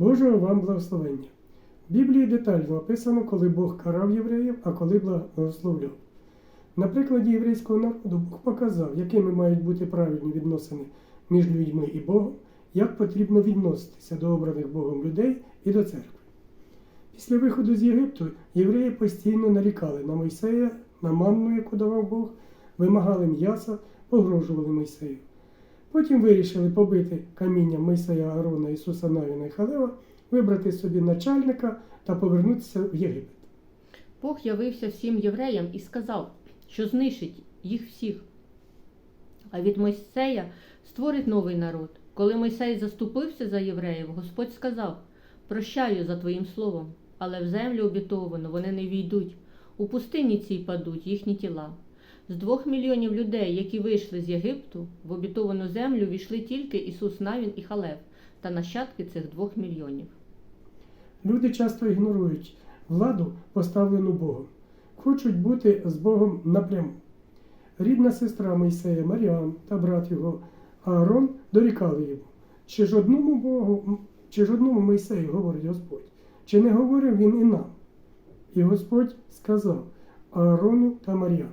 Божого вам благословення. В Біблії детально описано, коли Бог карав євреїв, а коли благословляв. На прикладі єврейського народу Бог показав, якими мають бути правильні відносини між людьми і Богом, як потрібно відноситися до обраних Богом людей і до церкви. Після виходу з Єгипту євреї постійно нарікали на Мойсея, на манну, яку давав Бог, вимагали м'яса, погрожували Мойсею. Потім вирішили побити камінням Мойсея Аарона, Ісуса Навіна і Халева, вибрати собі начальника та повернутися в Єгипет. Бог явився всім євреям і сказав, що знищить їх всіх. А від Мойсея створить новий народ. Коли Мойсей заступився за євреїв, Господь сказав: Прощаю за твоїм словом, але в землю обітовану вони не війдуть. У пустині цій падуть їхні тіла. З двох мільйонів людей, які вийшли з Єгипту, в обітовану землю війшли тільки Ісус Навін і Халев та нащадки цих двох мільйонів. Люди часто ігнорують владу, поставлену Богом, хочуть бути з Богом напряму. Рідна сестра Мойсея Маріам та брат його Аарон дорікали йому, чи ж одному Богу, чи ж одному Мойсею говорить Господь, чи не говорив він і нам? І Господь сказав Аарону та Маріам.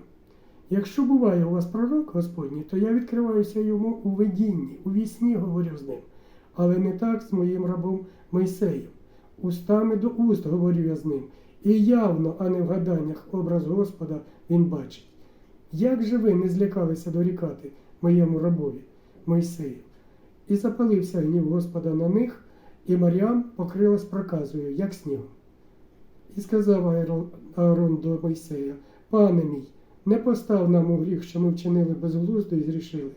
Якщо буває у вас пророк Господній, то я відкриваюся йому у видінні, у вісні говорю з ним, але не так з моїм рабом Мойсеєм. Устами до уст говорю я з ним, і явно, а не в гаданнях, образ Господа він бачить. Як же ви не злякалися дорікати моєму рабові Мойсею? І запалився гнів Господа на них, і Маріам покрилась проказою, як снігом. І сказав Аарон- до Мойсея: Пане мій, не постав нам у гріх, що ми вчинили безглуздо і зрішили.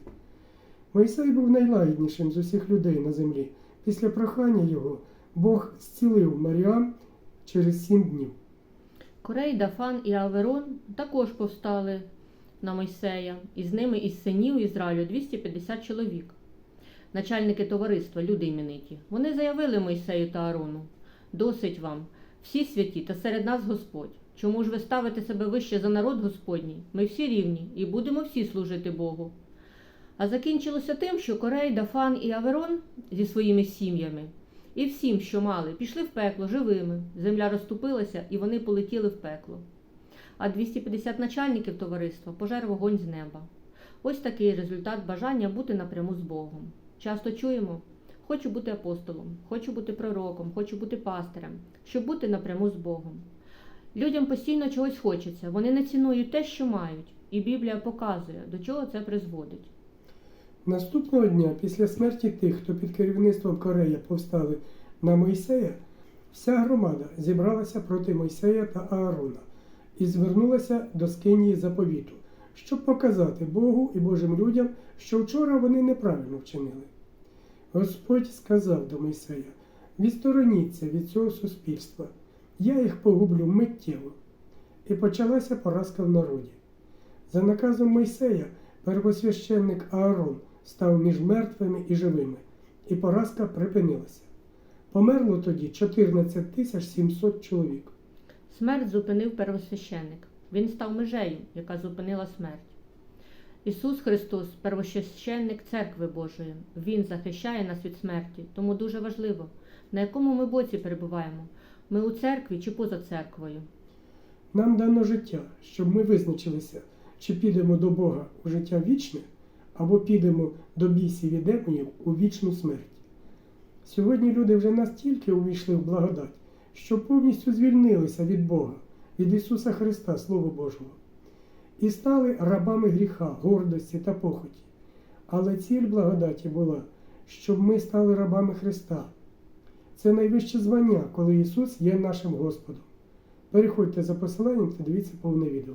Мойсей був найлагіднішим з усіх людей на землі. Після прохання його Бог зцілив Маріам через сім днів. Корей, Дафан і Аверон також повстали на Мойсея, і з ними із синів Ізраїлю 250 чоловік. Начальники товариства, люди імениті. Вони заявили Мойсею та Аарону: Досить вам, всі святі, та серед нас Господь. Чому ж ви ставите себе вище за народ Господній? Ми всі рівні і будемо всі служити Богу. А закінчилося тим, що Корей, Дафан і Аверон зі своїми сім'ями і всім, що мали, пішли в пекло живими. Земля розступилася, і вони полетіли в пекло. А 250 начальників товариства пожер вогонь з неба. Ось такий результат бажання бути напряму з Богом. Часто чуємо: хочу бути апостолом, хочу бути пророком, хочу бути пастирем, щоб бути напряму з Богом. Людям постійно чогось хочеться, вони не цінують те, що мають, і Біблія показує, до чого це призводить. Наступного дня, після смерті тих, хто під керівництвом Корея повстали на Мойсея, вся громада зібралася проти Мойсея та Аарона і звернулася до скинії заповіту, щоб показати Богу і Божим людям, що вчора вони неправильно вчинили. Господь сказав до Мойсея: відстороніться від цього суспільства, я їх погублю миттєво. І почалася поразка в народі. За наказом Мойсея, первосвященник Аарон став між мертвими і живими, і поразка припинилася. Померло тоді 14 тисяч 700 чоловік. Смерть зупинив первосвященник. Він став межею, яка зупинила смерть. Ісус Христос, первосвященник церкви Божої. Він захищає нас від смерті, тому дуже важливо, на якому ми боці перебуваємо. Ми у церкві чи поза церквою. Нам дано життя, щоб ми визначилися, чи підемо до Бога у життя вічне, або підемо до бісів і демонів у вічну смерть. Сьогодні люди вже настільки увійшли в благодать, що повністю звільнилися від Бога, від Ісуса Христа, Слова Божого, і стали рабами гріха, гордості та похоті. Але ціль благодаті була, щоб ми стали рабами Христа. Це найвище звання, коли Ісус є нашим Господом. Переходьте за посиланням та дивіться повне відео.